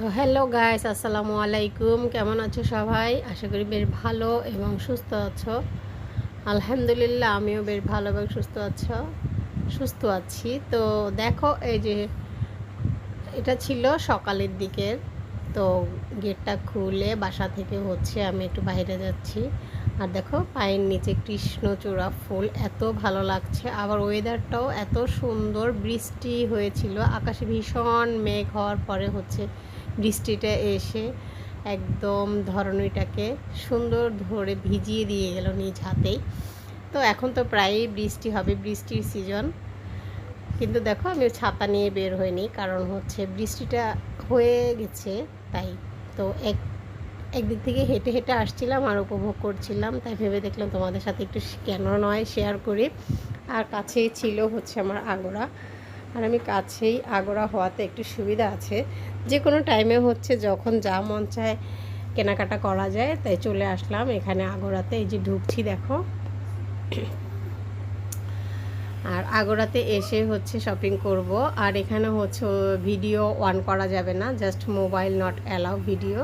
তো hello guys আসসালামু আলাইকুম। কেমন আছো সবাই? আশা করি বেশ ভালো এবং সুস্থ আছো। আলহামদুলিল্লাহ, আমিও বেশ ভালো এবং সুস্থ আছো, সুস্থ আছি। তো দেখো, এই যে এটা ছিল সকালের দিকের তো গেটটা খুলে বাসা থেকে হচ্ছে আমি একটু বাইরে যাচ্ছি। আর দেখো, পায়ের নিচে কৃষ্ণচূড়া ফুল, এত ভালো লাগছে। আবার ওয়েদারটাও এত সুন্দর, বৃষ্টি হয়েছিল, আকাশে ভীষণ মেঘ হওয়ার পরে হচ্ছে বৃষ্টিটা এসে একদম ধরণীটাকে সুন্দর ধরে ভিজিয়ে দিয়ে গেল নিজ হাতেই। তো এখন তো প্রায়ই বৃষ্টি হবে, বৃষ্টির সিজন কিন্তু দেখো, আমি ছাতা নিয়ে বের হইনি, কারণ হচ্ছে বৃষ্টিটা হয়ে গেছে, তাই। তো এক, একদিক থেকে হেঁটে হেঁটে আসছিলাম আর উপভোগ করছিলাম, তাই ভেবে দেখলাম তোমাদের সাথে একটু কেন নয় শেয়ার করি। আর কাছেই ছিল হচ্ছে আমার আগোড়া আর আমি কাছেই আগোড়া হওয়াতে একটু সুবিধা আছে। যে কোনো টাইমে হচ্ছে যখন যা মন চায় কেনাকাটা করা যায়, তাই চলে আসলাম এখানে আগোড়াতে। এই যে ঢুকছি দেখো। আর আগোড়াতে এসে হচ্ছে শপিং করব। আর এখানে হচ্ছে ভিডিও অন করা যাবে না just mobile not allow video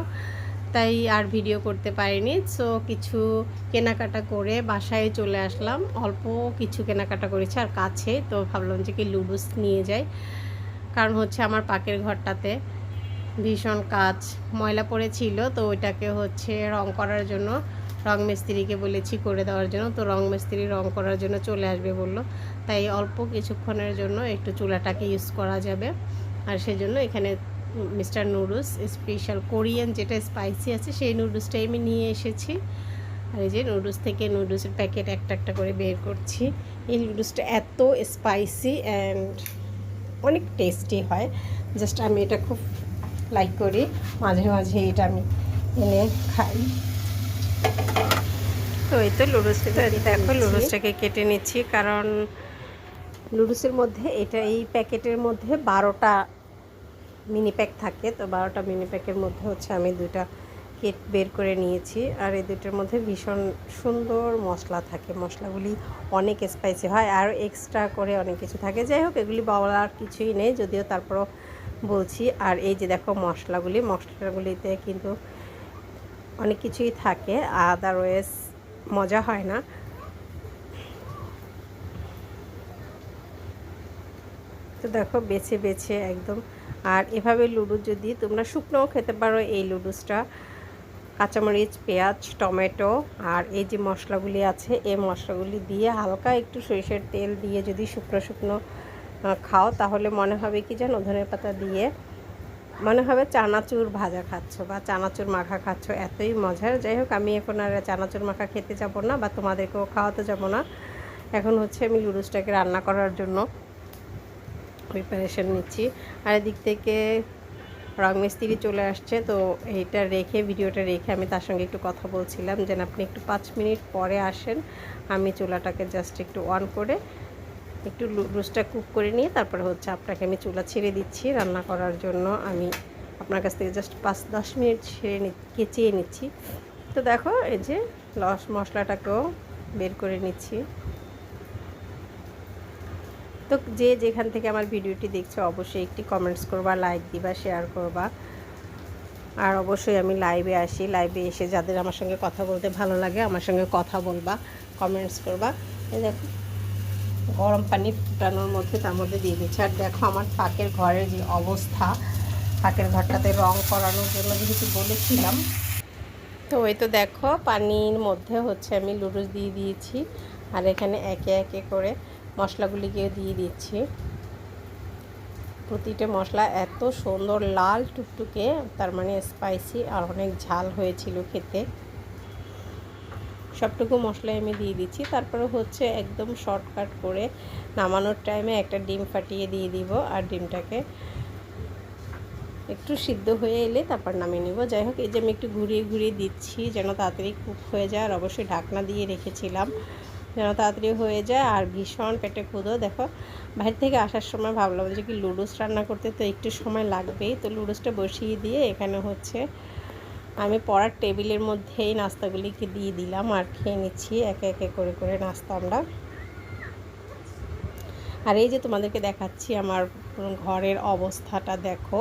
তাই আর ভিডিও করতে পারিনি। সো কিছু কেনাকাটা করে বাসায় চলে আসলাম। অল্প কিছু কেনাকাটা করেছি আর কাছে, তো ভাবলাম যে কি লুডুস নিয়ে যাই। কারণ হচ্ছে আমার পাকের ঘরটাতে ভীষণ কাজ ময়লা পড়েছিল, তো ওইটাকে হচ্ছে রং করার জন্য, রং মিস্ত্রিকে বলেছি করে দেওয়ার জন্য, তো রং মিস্ত্রি রং করার জন্য চলে আসবে বলল। তাই অল্প কিছুক্ষণের জন্য একটু চুলাটাকে ইউজ করা যাবে। আর সেজন্য এখানে মিস্টার নুডলস স্পেশাল কোরিয়ান যেটা স্পাইসি আছে সেই নুডলসটাই আমি নিয়ে এসেছি। আর এই যে নুডলস থেকে নুডলসের প্যাকেট একটা একটা করে বের করছি। এই নুডলসটা এত স্পাইসি অ্যান্ড অনেক টেস্টি হয়। জাস্ট আমি এটা খুব লাইক করি। মাঝে মাঝে এটা আমি এনে খাই। তো এই তো লুডুসটা দেখো লুডুসটাকে কেটে নিচ্ছি কারণ লুডুসের মধ্যে এটা এই প্যাকেটের মধ্যে বারোটা মিনি প্যাক থাকে, তো বারোটা মিনি প্যাকের মধ্যে হচ্ছে আমি দুটা কেট বের করে নিয়েছি। আর এই দুটোর মধ্যে ভীষণ সুন্দর মশলা থাকে। মশলাগুলি অনেক স্পাইসি হয় আর এক্সট্রা করে অনেক কিছু থাকে। যাই হোক, এগুলি বলার কিছুই নেই, যদিও তারপরও বলছি। আর এই যে দেখো মশলাগুলি, মশলাগুলিতে কিন্তু অনেক কিছুই থাকে। আদারওয়াইজ মজা হয় না। তো দেখো বেছে বেছে একদম। আর এভাবে লুডু যদি তোমরা শুকনোও খেতে পারো, এই লুডুসটা কাঁচামরিচ, পেঁয়াজ, টমেটো আর এই যে মশলাগুলি আছে, এই মশলাগুলি দিয়ে হালকা একটু সরিষার তেল দিয়ে যদি শুকনো শুকনো খাও, তাহলে মনে হবে কি যেন ধনে পাতা দিয়ে মনে হবে চানাচুর ভাজা খাচ্ছ বা চানাচুর মাখা খাচ্ছ। এতই মজার। যাই হোক, আমি এখন আর চানাচুর মাখা খেতে যাব না বা তোমাদেরকেও খাওয়াতে যাব না। এখন হচ্ছে আমি লুডুসটাকে রান্না করার জন্য প্রিপারেশন নিচ্ছি। আর এদিক থেকে রং মিস্ত্রি চলে আসছে, তো এইটা রেখে, ভিডিওটা রেখে আমি তার সঙ্গে একটু কথা বলছিলাম, যেন আপনি একটু পাঁচ মিনিট পরে আসেন। আমি চুলাটাকে জাস্ট একটু অন করে একটু লুডুসটা কুক করে নিয়ে তারপরে হচ্ছে আপনাকে আমি চুলা ছেড়ে দিচ্ছি। রান্না করার জন্য আমি আপনার কাছ থেকে জাস্ট পাঁচ দশ মিনিট ছেড়ে নি, কেচিয়ে নিচ্ছি। তো দেখো, এই যে লস মশলাটাকেও বের করে নিচ্ছি। তো যে যেখান থেকে আমার ভিডিওটি দেখছ, অবশ্যই একটি কমেন্টস করবা লাইক দিবা শেয়ার করবা। আর অবশ্যই আমি লাইভে আসি। লাইভে এসে যাদের আমার সঙ্গে কথা বলতে ভালো লাগে, আমার সঙ্গে কথা বলবা কমেন্টস করবা। এই দেখো, গরম পানি ফুটানোর মধ্যে তার মধ্যে দিয়ে দিচ্ছি। আর দেখো আমার পাকের ঘরের যে অবস্থা, পাকের ঘরটাতে রং করানোর জন্য যেহেতু বলেছিলাম, তো ওই তো দেখো, পানির মধ্যে হচ্ছে আমি লুডুস দিয়ে দিয়েছি। আর এখানে একে একে করে মশলাগুলিকেও দিয়ে দিচ্ছি। প্রতিটা মশলা এত সুন্দর, লাল টুকটুকে, তার মানে স্পাইসি আর অনেক ঝাল হয়েছিল খেতে। সবটুকু মশলাই আমি দিয়ে দিচ্ছি। তারপরে হচ্ছে একদম শর্টকাট করে নামানোর টাইমে একটা ডিম ফাটিয়ে দিয়ে দিব আর ডিমটাকে একটু সিদ্ধ হয়ে এলে তারপর নামিয়ে নিব। যাই হোক, এই যে আমি একটু ঘুরিয়ে ঘুরিয়ে দিচ্ছি যেন তাড়াতাড়ি কুক হয়ে যায় আর অবশ্যই ঢাকনা দিয়ে রেখেছিলাম। যেন তাড়াতাড়ি হয়ে যায়। আর ভীষণ পেটে ক্ষুদো দেখো, বাইরে থেকে আসার সময় ভাবলাম যে কি লুডুস রান্না করতে তো একটু সময় লাগবেই। তো লুডুসটা বসিয়ে দিয়ে এখানে হচ্ছে আমি পড়ার টেবিলের মধ্যেই নাস্তাগুলিকে দিয়ে দিলাম আর খেয়ে নিচ্ছি একে একে করে করে নাস্তা আমরা। আর এই যে তোমাদেরকে দেখাচ্ছি আমার ঘরের অবস্থাটা, দেখো।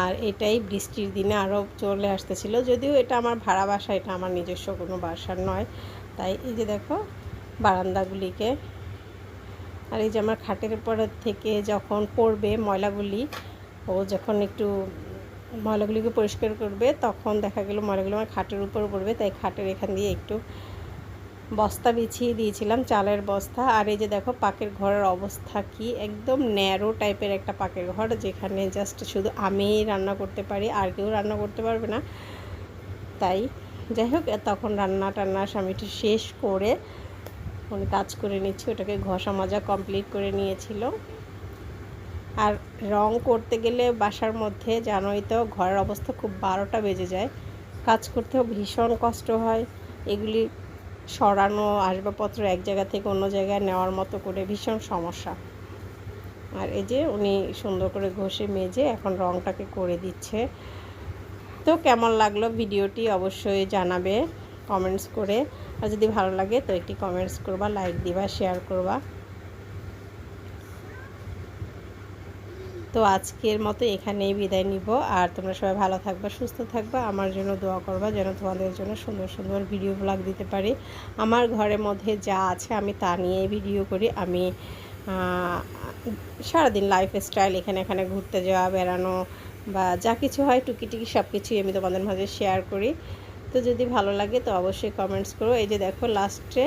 আর এটাই বৃষ্টির দিনে আরও চলে আসতেছিল। যদিও এটা আমার ভাড়া বাসা, এটা আমার নিজস্ব কোনো বাসার নয়। তাই এই যে দেখো বারান্দাগুলিকে। আর এই যে আমার খাটের উপর থেকে যখন পড়বে ময়লাগুলি, ও যখন একটু ময়লাগুলিকে পরিষ্কার করবে, তখন দেখা গেল ময়লাগুলো আমার খাটের উপর পড়বে, তাই খাটের এখান দিয়ে একটু বস্তা বিছিয়ে দিয়েছিলাম, চালের বস্তা। আর এই যে দেখো পাকের ঘরের অবস্থা কি, একদম ন্যারো টাইপের একটা পাকের ঘর, যেখানে জাস্ট শুধু আমিই রান্না করতে পারি, আর কেউ রান্না করতে পারবে না। তাই, যাই হোক, তখন রান্না টান্না স্বামীটি শেষ করে উনি কাজ করে নিচ্ছি, ওটাকে ঘষা মাজা কমপ্লিট করে নিয়েছিল। আর রং করতে গেলে বাসার মধ্যে জানোই তো, ঘরের অবস্থা খুব বারোটা বেজে যায়। কাজ করতেও ভীষণ কষ্ট হয়। এগুলি সরানো, আসবাবপত্র এক জায়গা থেকে অন্য জায়গায় নেওয়ার মতো করে ভীষণ সমস্যা। আর এই যে উনি সুন্দর করে ঘষে মেজে এখন রংটাকে করে দিচ্ছে। তো কেমন লাগল? ভিডিওটি অবশ্যই জানাবে, কমেন্টস করে। আর যদি ভালো লাগে তো একটি কমেন্টস করবা লাইক দিবা শেয়ার করবা। তো আজকের মতো এখানেই বিদায় নিব। আর তোমরা সবাই ভালো থাকবা, সুস্থ থাকবা। আমার জন্য দোয়া করবা যেন তোমাদের জন্য সুন্দর সুন্দর ভিডিও ব্লগ দিতে পারি। আমার ঘরের মধ্যে যা আছে আমি তা নিয়ে ভিডিও করি। আমি সারাদিন লাইফ স্টাইল এখানে এখানে ঘুরতে যাওয়া, বেড়ানো বা যা কিছু হয় টুকি টুকি সব কিছুই আমি তোমাদের মাঝে শেয়ার করি। তো যদি ভালো লাগে তো অবশ্যই কমেন্টস করো। এই যে দেখো লাস্টে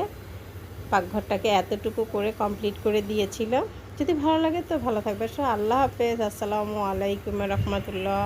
পাকঘরটাকে এতটুকু করে কমপ্লিট করে দিয়েছিল। যদি ভালো লাগে তো ভালো থাকবে। সো আল্লাহ হাফেজ। আসসালামু আলাইকুম রহমতুল্লাহ।